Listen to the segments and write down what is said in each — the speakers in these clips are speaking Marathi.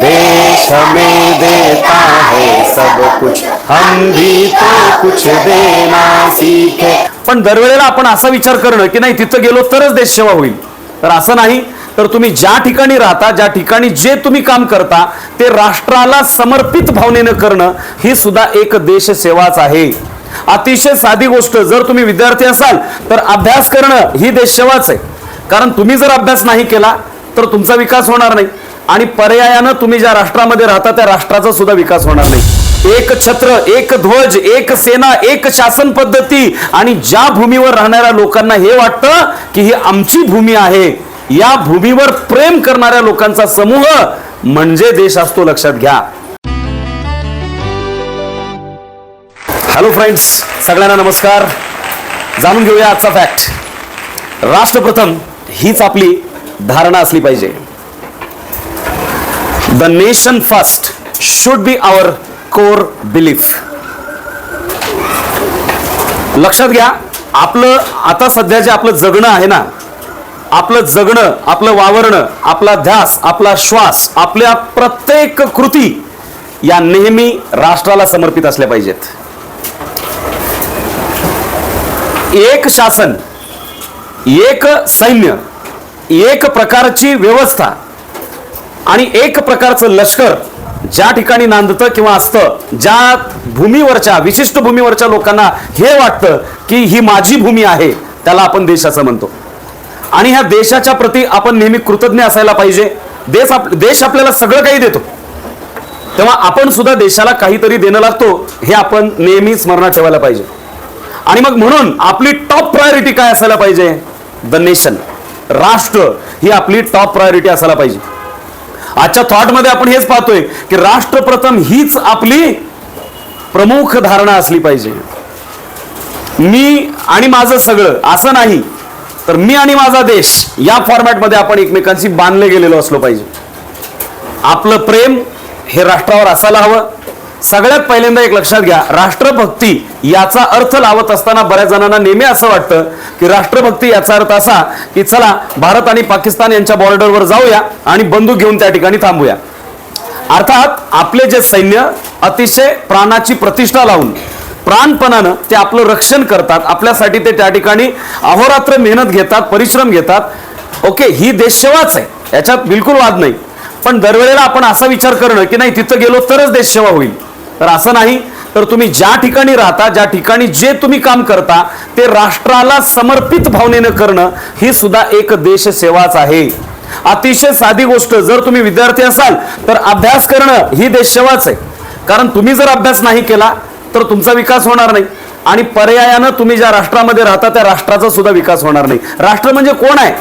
देश हमें देता है सब कुछ। हम भी तो कुछ देना सीखे। पण दरवेळेला आपण असा विचार करणं की नाही तिथं गेलो तरच देश सेवा होईल. तर असं नाही. तर तुम्ही ज्या ठिकाणी राहता ज्या ठिकाणी जे तुम्ही काम करता ते राष्ट्राला समर्पित भावनेनं करणं ही सुद्धा एक देश सेवाच आहे. अतिशय साधी गोष्ट जर तुम्ही विद्यार्थी असाल तर अभ्यास करणं ही देशसेवाच आहे. कारण तुम्ही जर अभ्यास नाही केला तर तुमचा विकास होणार नाही. आणि पर्यायानं तुम्ही ज्या राष्ट्रामध्ये राहता त्या राष्ट्राचा सुद्धा विकास होणार नाही. एक छत्र एक ध्वज एक सेना एक शासन पद्धती आणि ज्या भूमीवर राहणाऱ्या लोकांना हे वाटतं की ही आमची भूमी आहे या भूमीवर प्रेम करणाऱ्या लोकांचा समूह म्हणजे देश असतो लक्षात घ्या. हॅलो फ्रेंड्स सगळ्यांना नमस्कार. जाणून घेऊया आजचा फॅक्ट राष्ट्रप्रथम हीच आपली धारणा असली पाहिजे. The nation first should be our core belief लक्षात घ्या आपलं आता सध्या जे आपलं जगणं आहे ना आपलं जगणं आपलं वावरणं आपला ध्यास आपला श्वास आपल्या प्रत्येक कृती या नेहमी राष्ट्राला समर्पित असल्या पाहिजेत. एक शासन एक सैन्य एक प्रकारची व्यवस्था आणि एक प्रकारचं लष्कर ज्या ठिकाणी नांदतं किंवा असतं ज्या भूमीवरच्या विशिष्ट भूमीवरच्या लोकांना हे वाटतं की ही माझी भूमी आहे त्याला आपण देश असं म्हणतो. आणि ह्या देशाच्या प्रती आपण नेहमी कृतज्ञ असायला पाहिजे. देश आप देश आपल्याला सगळं काही देतो. तेव्हा आपण सुद्धा देशाला काहीतरी देणं लागतो हे आपण नेहमी स्मरणात ठेवायला पाहिजे. आणि मग म्हणून आपली टॉप प्रायोरिटी काय असायला पाहिजे? द नेशन राष्ट्र ही आपली टॉप प्रायोरिटी असायला पाहिजे. आजच्या थॉटमध्ये आपण हेच पाहतोय की राष्ट्रप्रथम हीच आपली प्रमुख धारणा असली पाहिजे. मी आणि माझं सगळं असं नाही तर मी आणि माझा देश या फॉर्मॅटमध्ये आपण एकमेकांशी बांधले गेलेलो असलो पाहिजे. आपलं प्रेम हे राष्ट्रावर असायला हवं. सगळ्यात पहिल्यांदा एक लक्षात घ्या राष्ट्रभक्ती याचा अर्थ लावत असताना बऱ्याच जणांना नेहमी असं वाटतं की राष्ट्रभक्ती याचा अर्थ असा की चला भारत आणि पाकिस्तान यांच्या बॉर्डरवर जाऊया आणि बंदूक घेऊन त्या ठिकाणी थांबूया. अर्थात आपले जे सैन्य अतिशय प्राणाची प्रतिष्ठा लावून प्राणपणानं ते आपलं रक्षण करतात आपल्यासाठी ते त्या ठिकाणी अहोरात्र मेहनत घेतात परिश्रम घेतात. ओके ही देशसेवाच आहे याच्यात बिलकुल वाद नाही. पण दरवेळेला आपण असा विचार करणं की नाही तिथं गेलो तरच देशसेवा होईल. तर असं नाही तर तुम्ही ज्या ठिकाणी राहता ज्या ठिकाणी जे तुम्ही काम करता ते राष्ट्राला समर्पित भावनेनं करणं ही सुद्धा एक देशसेवाच आहे. अतिशय साधी गोष्ट जर तुम्ही विद्यार्थी असाल तर अभ्यास करणं ही देशसेवाच आहे. कारण तुम्ही जर अभ्यास नाही केला तर तुमचा विकास होणार नाही. आणि पर्यायानं तुम्ही ज्या राष्ट्रामध्ये राहता त्या राष्ट्राचा सुद्धा विकास होणार नाही. राष्ट्र म्हणजे कोण आहे?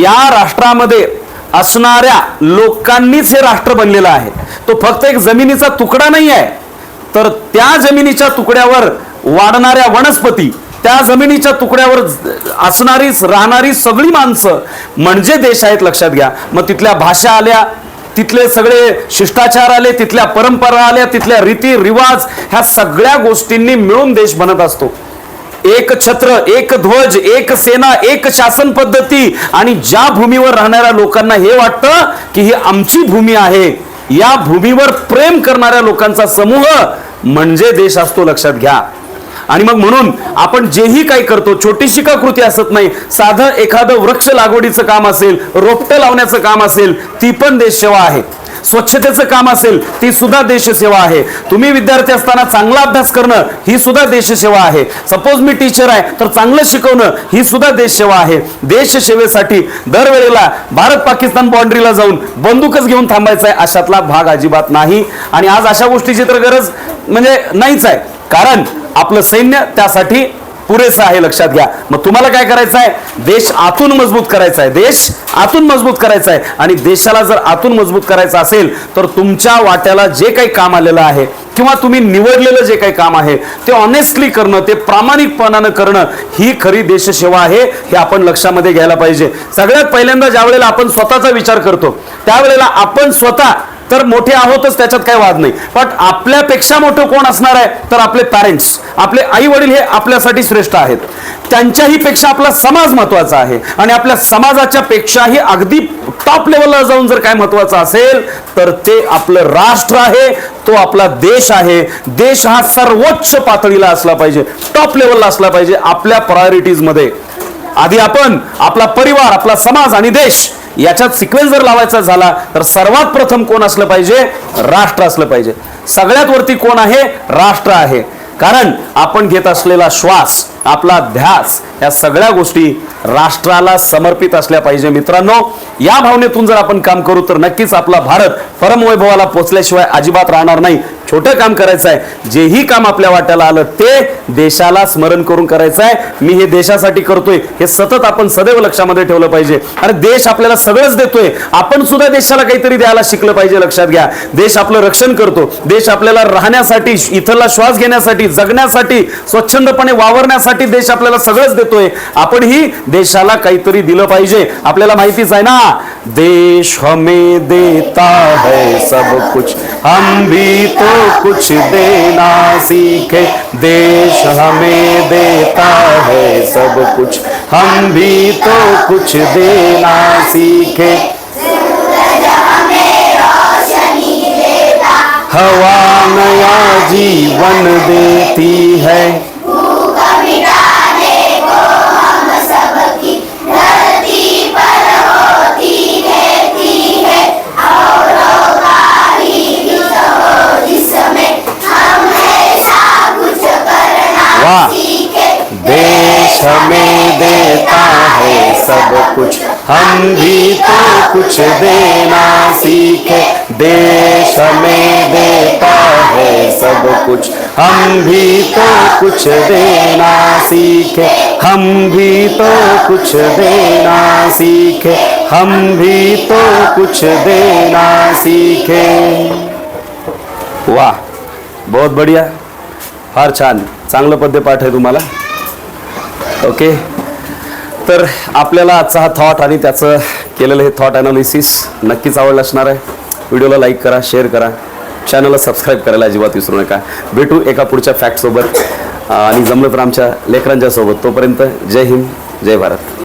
या राष्ट्रामध्ये असणाऱ्या लोकांनीच हे राष्ट्र बनलेलं आहे. तो फक्त एक जमिनीचा तुकडा नाही आहे. तर त्या जमिनीच्या तुकड्यावर वाढणाऱ्या वनस्पती त्या जमिनीच्या तुकड्यावर असणारी राहणारी सगळी माणसं म्हणजे देश आहेत लक्षात घ्या. मग तिथल्या भाषा आल्या तिथले सगळे शिष्टाचार आले तिथल्या परंपरा आल्या तिथल्या रीती रिवाज ह्या सगळ्या गोष्टींनी मिळून देश बनत असतो. एक छत्र एक ध्वज एक सेना एक शासन पद्धती आणि ज्या भूमीवर राहणाऱ्या लोकांना हे वाटतं की ही आमची भूमी आहे या भूमीवर प्रेम करणाऱ्या लोकांचा समूह म्हणजे देश असतो लक्षात घ्या. आणि मग म्हणून आपण जेही काही करतो छोटीशी का कृती असत नाही साधं एखादं वृक्ष लागवडीचं काम असेल रोपटं लावण्याचं काम असेल ती पण देशसेवा आहे. स्वच्छतेचं काम असेल ती सुद्धा देशसेवा आहे. तुम्ही विद्यार्थी असताना चांगला अभ्यास करणं ही सुद्धा देशसेवा आहे. सपोज मी टीचर आहे तर चांगलं शिकवणं ही सुद्धा देशसेवा आहे. देशसेवेसाठी दरवेळेला भारत पाकिस्तान बाउंड्रीला जाऊन बंदूकच घेऊन थांबायचा आहे अशातला भाग अजिबात नाही. आणि आज अशा गोष्टीची तर गरज म्हणजे नाहीच आहे. कारण आपलं सैन्य त्यासाठी पुरेसं आहे लक्षात घ्या. मग तुम्हाला काय करायचं आहे? देश आतून मजबूत करायचा आहे. देश आतून मजबूत करायचा आहे. आणि देशाला जर आतून मजबूत करायचं असेल तर तुमच्या वाट्याला जे काही काम आलेलं आहे किंवा तुम्ही निवडलेलं जे काही काम आहे ते ऑनेस्टली करणं ते प्रामाणिकपणानं करणं ही खरी देशसेवा आहे हे आपण लक्षामध्ये घ्यायला पाहिजे. सगळ्यात पहिल्यांदा ज्या वेळेला आपण स्वतःचा विचार करतो त्यावेळेला आपण स्वतः तर मोठे आहोतच त्याच्यात काही वाद नाही. पण आपल्यापेक्षा मोठं कोण असणार आहे? तर आपले पॅरेंट्स आपले आई वडील हे आपल्यासाठी श्रेष्ठ आहेत. त्यांच्याही पेक्षा आपला समाज महत्त्वाचा आहे. आणि आपल्या समाजाच्या पेक्षाही अगदी टॉप लेवलला जाऊन जर काय महत्वाचं असेल तर ते आपलं राष्ट्र आहे तो आपला देश आहे. देश हा सर्वोच्च पातळीला असला पाहिजे टॉप लेवलला असला पाहिजे आपल्या प्रायोरिटीजमध्ये आधी आपण आपला परिवार आपला समाज आणि देश याच्यात सिक्वेन्स जर लावायचा झाला तर सर्वात प्रथम कोण असलं पाहिजे? राष्ट्र असलं पाहिजे. सगळ्यात वरती कोण आहे? राष्ट्र आहे. कारण आपण घेत असलेला श्वास आपला ध्यास या सगळ्या गोष्टी राष्ट्राला समर्पित असल्या पाहिजे मित्रांनो. या भावनेतून जर आपण काम करू तर नक्कीच आपला भारत परमवैभवाला पोचल्याशिवाय अजिबात राहणार नाही. छोटं काम करायचं आहे जेही काम आपल्या वाट्याला आलं ते देशाला स्मरण करून करायचं आहे मी हे देशासाठी करतोय. हे सतत आपण सदैव लक्षामध्ये ठेवलं पाहिजे. अरे देश आपल्याला सगळंच देतोय. आपण सुद्धा देशाला काहीतरी द्यायला शिकलं पाहिजे लक्षात घ्या. देश आपलं रक्षण करतो. देश आपल्याला राहण्यासाठी इथला श्वास घेण्यासाठी जगण्यासाठी स्वच्छंदपणे वावरण्यासाठी देश आपल्याला सगळंच देतोय. आपणही देशाला काहीतरी दिलं पाहिजे. आपल्याला माहितीच आहे ना देश हमें देता है सब कुछ। हम भी तो कुछ देना सीखे। देश हमें देता है सब कुछ। हम भी तो कुछ देना सीखे। हवा नया जीवन देती है। हम भी तो कुछ देना सीखे। देश हमें देता है सब कुछ। हम भी तो कुछ देना सीखे। हम भी तो कुछ देना सीखे। हम भी तो कुछ देना सीखे। वाह बहुत बढ़िया। फार छान चांगलं पद्य पाठ आहे तुम्हाला. ओके. तर आपल्याला आजचा हा थॉट आणि त्याचं केलेलं हे थॉट अनालिसिस नक्कीच आवडलं असणार आहे. व्हिडिओला लाईक करा शेअर करा. चॅनलला सबस्क्राईब करायला अजिबात विसरू नका. भेटू एका पुढच्या फॅक्टसोबत आणि जमलं तर आमच्या लेकरांच्या सोबत. तोपर्यंत जय हिंद जय भारत.